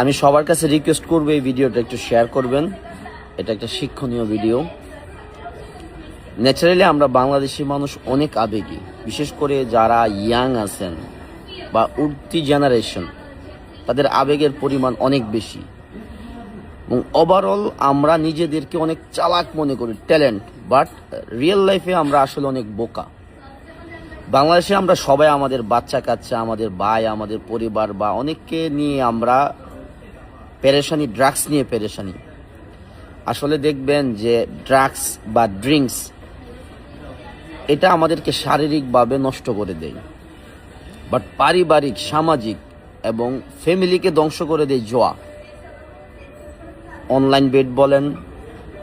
আমি সবার কাছে রিকোয়েস্ট করব এই ভিডিওটা একটু শেয়ার করবেন। এটা একটা শিক্ষণীয় ভিডিও ন্যাচারালি আমরা বাংলাদেশি মানুষ অনেক আবেগী। বিশেষ করে যারা ইয়াং আছেন বা উঠতি জেনারেশন তাদের আবেগের পরিমাণ অনেক বেশি। এবং ওভারঅল আমরা নিজেদেরকে অনেক চালাক মনে করি ট্যালেন্ট বাট রিয়েল লাইফে আমরা আসলে অনেক বোকা। বাংলাদেশে আমরা সবাই আমাদের বাচ্চা কাচ্চা আমাদের ভাই, আমাদের পরিবার বা অনেককে নিয়ে আমরা পেরেশানি, ড্রাগস নিয়ে পেরেশানি। আসলে দেখবেন যে ড্রাগস বা ড্রিঙ্কস, এটা আমাদেরকে শারীরিকভাবে নষ্ট করে দেয়। বাট পারিবারিক, সামাজিক এবং ফ্যামিলিকে ধ্বংস করে দেয় জোয়া। অনলাইন বেট বলেন,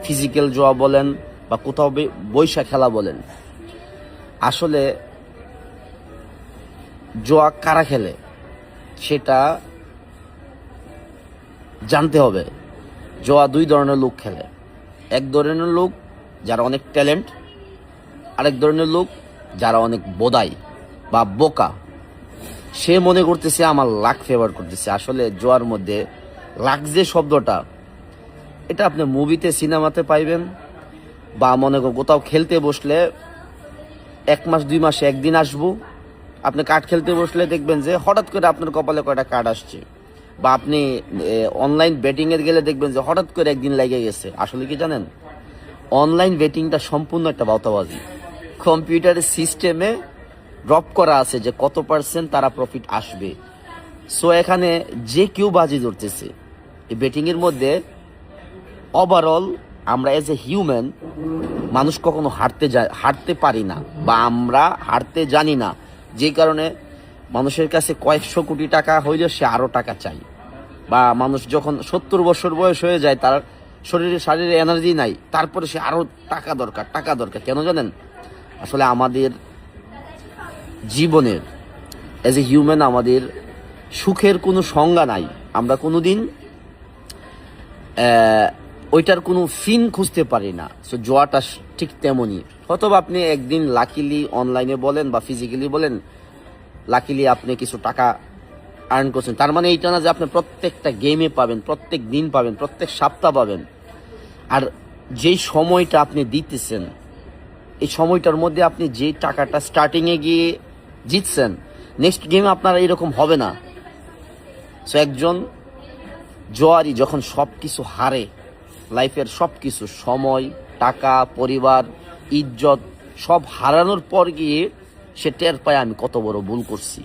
ফিজিক্যাল জোয়া বলেন, বা কোথাও বৈশা খেলা বলেন। আসলে জোয়া কারা খেলে? সেটা জানতে হবে, জোয়া দুই ধরনের লোক খেলে। এক ধরনের লোক যারা অনেক ট্যালেন্ট, আরেক ধরনের লোক যারা অনেক বোদাই বা বোকা। সে মনে করতেছে, আমার লাক ফেভার করতেছে। আসলে জোয়ার মধ্যে লাক যে শব্দটা, এটা আপনি মুভিতে সিনেমাতে পাইবেন বা মনে কর কোথাও খেলতে বসলে এক মাস, দুই মাসে একদিন আসব। আপনি কার্ড খেলতে বসলে দেখবেন যে হঠাৎ করে আপনার কপালে কয়টা কার্ড আসছে। বা আপনি অনলাইন এর গেলে দেখবেন যে হঠাৎ করে একদিন লেগে গেছে। আসলে কি জানেন? অনলাইন বেটিংটা সম্পূর্ণ একটা বাউতাবাজি। কম্পিউটারের সিস্টেমে ড্রপ করা আছে যে কত পার্সেন্ট তারা প্রফিট আসবে। সো এখানে যে কেউ বাজি ধরতেছে, এই বেটিং এর মধ্যে ওভারঅল আমরা এজ এ হিউম্যান মানুষ কখনো হারতে যায় হারতে পারি না বা আমরা হারতে জানি না। যে কারণে মানুষের কাছে কয়েকশো কোটি টাকা হইলে সে আরও টাকা চাই। বা মানুষ যখন সত্তর বছর বয়স হয়ে যায়, তার শরীরে শারীরে এনার্জি নাই, তারপরে সে আরও টাকা দরকার টাকা দরকার। কেন জানেন? আসলে আমাদের জীবনের এজ এ হিউম্যান আমাদের সুখের কোনো সংজ্ঞা নাই। আমরা কোনো দিন ওইটার কোনো ফিন খুঁজতে পারি না। সো জোয়াটা ঠিক তেমনই। হয়তো আপনি একদিন লাকিলি অনলাইনে বলেন বা ফিজিক্যালি বলেন লাকিলি আপনি কিছু টাকা আর্ন করছেন। তার মানে এইটা না যে আপনি প্রত্যেকটা গেমে পাবেন, প্রত্যেক দিন পাবেন, প্রত্যেক সপ্তাহ পাবেন। আর যেই সময়টা আপনি দিতেছেন, এই সময়টার মধ্যে আপনি যে টাকাটা স্টার্টিংয়ে গিয়ে জিতছেন নেক্সট গেমে আপনার এরকম হবে না। সো একজন জোয়ারি যখন সব কিছু হারে লাইফের সব কিছু সময়, টাকা, পরিবার, ইজ্জত, সব হারানোর পর গিয়ে সে টের পায়, আমি কত বড় ভুল করছি।